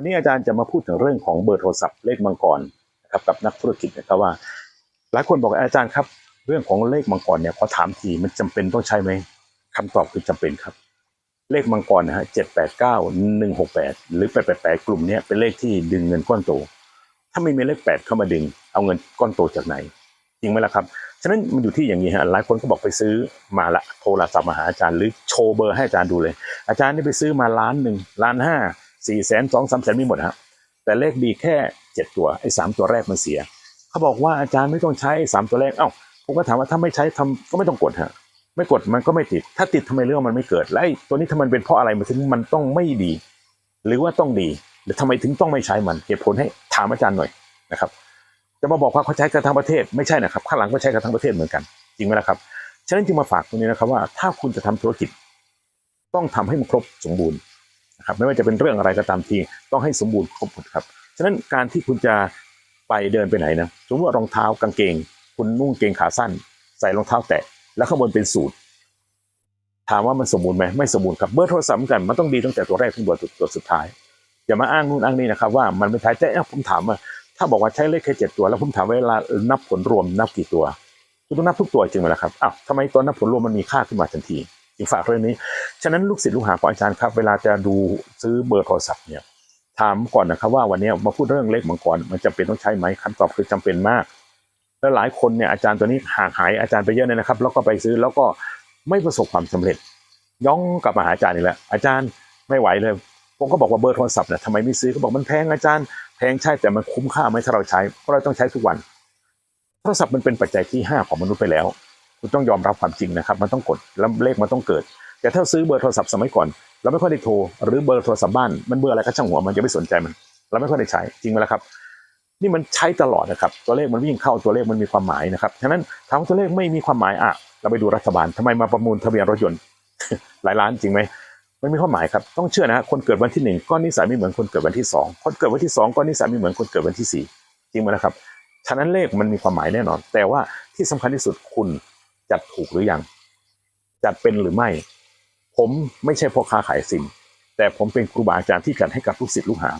วันนี้อาจารย์จะมาพูดถึงเรื่องของเบอร์โทรศัพท์เลขมังกรนะครับกับนักธุรกิจนะครับว่า หลายคนบอกอาจารย์ครับ เรื่องของเลขมังกรเนี่ยขอถามทีมันจำเป็นต้องใช้ไหมคำตอบคือจำเป็นครับ เลขมังกรนะฮะเจ็ดแปดเก้าหนึ่งหกแปดหรือแปดแปดแปดกลุ่มเนี้ยเป็นเลขที่ดึงเงินก้อนโต ถ้าไม่มีเลขแปดเข้ามาดึง เอาเงินก้อนโตจากไหนจริงไหมล่ะครับฉะนั้นมันอยู่ที่อย่างนี้ฮะหลายคนก็บอกไปซื้อมาละโทรศัพท์มาหาอาจารย์หรือโชว์เบอร์ให้อาจารย์ดูเลย อาจารย์นี่ไปซื้อมาล้านหนึ่งล้านห้า สี่แสนสองสามแสนมีหมดฮะแต่เลขดีแค่เจ็ดตัวไอ้สามตัวแรกมันเสีย เขาบอกว่าอาจารย์ไม่ต้องใช้สามตัวแรกเอ้าผมก็ถามว่าถ้าไม่ใช้ทำก็ไม่ต้องกดฮะไม่กดมันก็ไม่ติด ถ้าติดทำไมเรื่องมันไม่เกิดและตัวนี้ถ้ามันเป็นเพราะอะไรมันถึงมันต้องไม่ดี หรือว่าต้องดีหรือทำไมถึงต้องไม่ใช้มันเหตุผลให้ถามอาจารย์หน่อยนะครับจะมาบอกว่าเขาใช้กันทั้งประเทศไม่ใช่นะครับข้างหลังก็ใช้กันทั้งประเทศเหมือนกัน จริงไหมล่ะครับฉะนั้นจึงมาฝากตรงนี้นะครับว่าถ้าคุณจะทำธุรกิจ ต้องทำให้มันครบสมบูรณ์ นะครับไม่ว่าจะเป็นเรื่องอะไรก็ตามทีต้องให้สมบูรณ์ครบหมดครับฉะนั้นการที่คุณจะไปเดินไปไหนนะสมมติว่ารองเท้ากางเกง คุณนุ่งเกงขาสั้น ใส่รองเท้าแตะแล้วข้างบนเป็นสูทถามว่ามันสมบูรณ์ไหมไม่สมบูรณ์ครับเบอร์โทรศัพท์กันมันต้องดีตั้งแต่ตัวแรกถึงตัวตัวสุดท้ายอย่ามาอ้างนู่นอ้างนี่นะครับว่ามันไม่ใช่แต่เอ้าผมถามว่าถ้าบอกว่าใช้เลขแค่เจ็ดตัวแล้วผมถามเวลานับผลรวมนับกี่ตัวคุณต้องนับทุกตัวจริงไหมล่ะครับอ้าวทำไมตัวนับผลรวมมันมีค่าขึ้นมาทันที จึงฝากเรื่องนี้ ฉะนั้นลูกศิษย์ลูกหาของอาจารย์ครับ เวลาจะดูซื้อเบอร์โทรศัพท์เนี่ยถามก่อนนะครับว่าวันนี้มาพูดเรื่องเลขมังกรมันจำเป็นต้องใช้ไหมคำตอบคือจำเป็นมาก และหลายคนเนี่ยอาจารย์ตัวนี้ห่างหายอาจารย์ไปเยอะเลยนะครับ แล้วก็ไปซื้อแล้วก็ไม่ประสบความสำเร็จย่องกลับมาหาอาจารย์อีกแหล้วอาจารย์ไม่ไหวเลยผมก็บอกว่าเบอร์โทรศัพท์เนี่ยทำไมไม่ซื้อเขาบอกมันแพงอาจารย์แพงใช่แต่มันคุ้มค่าไหมถ้าเราใช้เพราะเราต้องใช้ทุกวันโทรศัพท์มันเป็นปัจจัยที่ห้าของมนุษย์ไปแล้ว คุณต้องยอมรับความจริงนะครับ มันต้องกดแล้วเลขมันต้องเกิด แต่ถ้าซื้อเบอร์โทรศัพท์สมัยก่อน เราไม่ค่อยได้โทร หรือเบอร์โทรศัพท์บ้าน มันเบอร์อะไรก็ช่างหัวมันจะไม่สนใจมัน เราไม่ค่อยได้ใช้จริงไหมล่ะครับ นี่มันใช้ตลอดนะครับ ตัวเลขมันวิ่งเข้าตัวเลขมันมีความหมายนะครับฉะนั้นถามว่าตัวเลขไม่มีความหมายอะเราไปดูรัฐบาลทำไมมาประมูลทะเบียนรถยนต์หลายล้านจริงไหมไม่มีความหมายครับต้องเชื่อนะฮะคนเกิดวันที่หนึ่งก็นิสัยไม่เหมือนคนเกิดวันที่สองคนเกิดวันที่สองก็นิสัยไม่เหมือนคนเกิดวันที่สี่จริงไหมล่ะครับฉะนั้นเลขมันมีความหมายแน่นอน แต่ว่าที่สำคัญที่สุดคุณ จัดถูกหรือยัง จัดเป็นหรือไม่ ผมไม่ใช่พ่อค้าขายสิน แต่ผมเป็นครูบาอาจารย์ที่จัดให้กับลูกศิษย์ลูกหา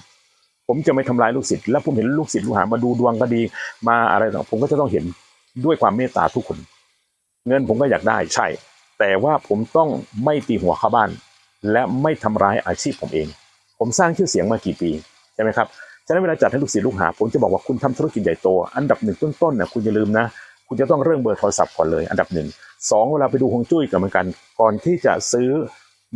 ผมจะไม่ทำลายลูกศิษย์ และผมเห็นลูกศิษย์ลูกหามาดูดวงก็ดี มาอะไรต่างผมก็จะต้องเห็นด้วยความเมตตาทุกคน เงินผมก็อยากได้ใช่ แต่ว่าผมต้องไม่ตีหัวเข้าบ้าน และไม่ทำร้ายอาชีพผมเอง ผมสร้างชื่อเสียงมากี่ปีใช่ไหมครับฉะนั้นเวลาจัดให้ลูกศิษย์ลูกหา ผมจะบอกว่าคุณทำธุรกิจใหญ่โต อันดับหนึ่งต้นๆนะคุณอย่าลืมนะ คุณจะต้องเริ่มเบอร์โทรศัพท์ก่อนเลยอันดับหนึ่งสองเวลาไปดูฮวงจุ้ยกับเหมือนกัน ก่อนที่จะซื้อ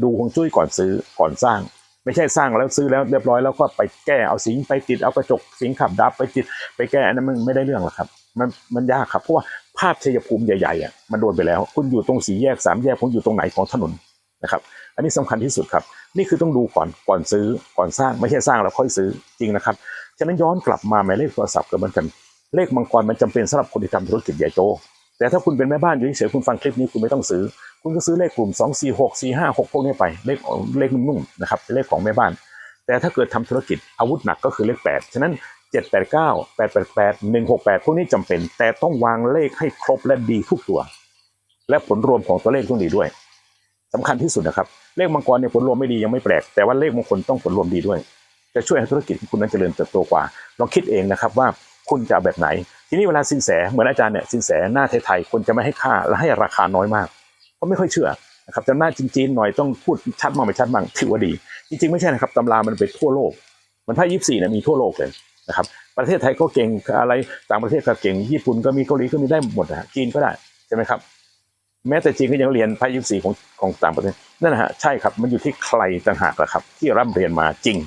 ดูฮวงจุ้ยก่อนซื้อก่อนสร้าง ไม่ใช่สร้างแล้วซื้อแล้วเรียบร้อยแล้วก็ไปแก้เอาสิงไปติดเอากระจกสิงขับดับไปติดไปแก้อันนั้นมันไม่ได้เรื่องหรอกครับ มันมันยากครับเพราะว่าภาพชัยภูมิใหญ่ๆอะมันโดนไปแล้ว คุณอยู่ตรงสีแยกสามแยกผมอยู่ตรงไหนของถนนนะครับอันนี้สำคัญที่สุดครับนี่คือต้องดูก่อนก่อนซื้อก่อนสร้างไม่ใช่สร้างแล้วค่อยซื้อจริงนะครับฉะนั้นย้อนกลับมาหมายเลขโทรศัพท์กับมันกัน เลขมังกรมันจำเป็นสำหรับคนที่ทำธุรกิจใหญ่โต แต่ถ้าคุณเป็นแม่บ้านอยู่เฉยคุณฟังคลิปนี้คุณไม่ต้องซื้อ คุณก็ซื้อเลขกลุ่ม 2 4 6 4 5 6 พวกนี้ไป เลขเลขนุ่มๆนะครับเป็นเลขของแม่บ้าน แต่ถ้าเกิดทำธุรกิจอาวุธหนักก็คือเลข 8 ฉะนั้น 789 888 168 พวกนี้จำเป็น แต่ต้องวางเลขให้ครบและดีทุกตัว และผลรวมของตัวเลขต้องดีด้วยสำคัญที่สุดนะครับ เลขมังกรเนี่ยผลรวมไม่ดียังไม่แปลก แต่ว่าเลขมงคลต้องผลรวมดีด้วย จะช่วยให้ธุรกิจของคุณนั้นเจริญเติบโตกว่า ลองคิดเองนะครับว่าคุณจะแบบไหน ทีนี้เวลาสินแสเหมือนอาจารย์เนี่ยสินแสหน้าไทยๆคนจะไม่ให้ค่าและให้ราคาน้อยมากเพราะไม่ค่อยเชื่อนะครับจะหน้าจีนๆหน่อยต้องพูดชัดมากไม่ชัดบ้างถือว่าดี จริงๆไม่ใช่นะครับตำรามันเป็นทั่วโลก มันไพ่ยิปซีเนี่ยมีทั่วโลกเลยนะครับประเทศไทยก็เก่งอะไรต่างประเทศก็เก่งญี่ปุ่นก็มีเกาหลีก็มีได้หมดนะจีนก็ได้ใช่ไหมครับแม้แต่จีนก็ยังเรียนไพ่ยิปซีของของต่างประเทศนั่นนะฮะใช่ครับมันอยู่ที่ใครต่างหากละครับ ที่ร่ำเรียนมาจริง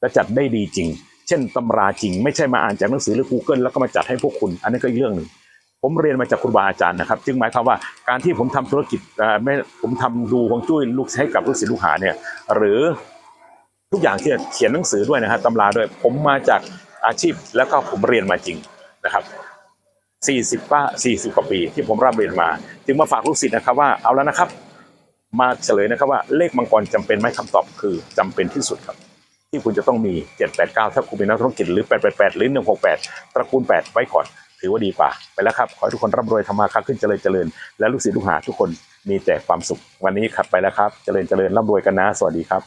และจัดได้ดีจริง เช่นตำราจริง ไม่ใช่มาอ่านจากหนังสือหรือ Google แล้วก็มาจัดให้พวกคุณ อันนี้ก็อีกเรื่องหนึ่งผมเรียนมาจากครูบาอาจารย์นะครับ จึงหมายความว่าการที่ผมทำธุรกิจอ่อไม่ผมทำดูฮวงจุ้ยลูกให้กับลูกศิษย์ลูกหาเนี่ยหรือทุกอย่างที่เขียนหนังสือด้วยนะฮะตำราด้วยผมมาจากอาชีพแล้วก็ผมเรียนมาจริงนะครับ40ป้า40กว่าปีที่ผมร่ำเรียนมา จึงมาฝากลูกศิษย์นะครับว่าเอาแล้วนะครับ มาเฉลยนะครับว่าเลขมังกรจำเป็นไหมคำตอบคือจำเป็นที่สุดครับ ที่คุณจะต้องมี 789 ถ้าคุณเป็นนักธุรกิจหรือ 888 หรือ 168 ตระกูล 8 ไว้ก่อน ถือว่าดีกว่า ไปแล้วครับ ขอให้ทุกคนร่ำรวยทำมาค้าขึ้นเจริญเจริญ และลูกศิษย์ลูกหาทุกคนมีแต่ความสุข วันนี้ครับไปแล้วครับ เจริญเจริญร่ำรวยกันนะ สวัสดีครับ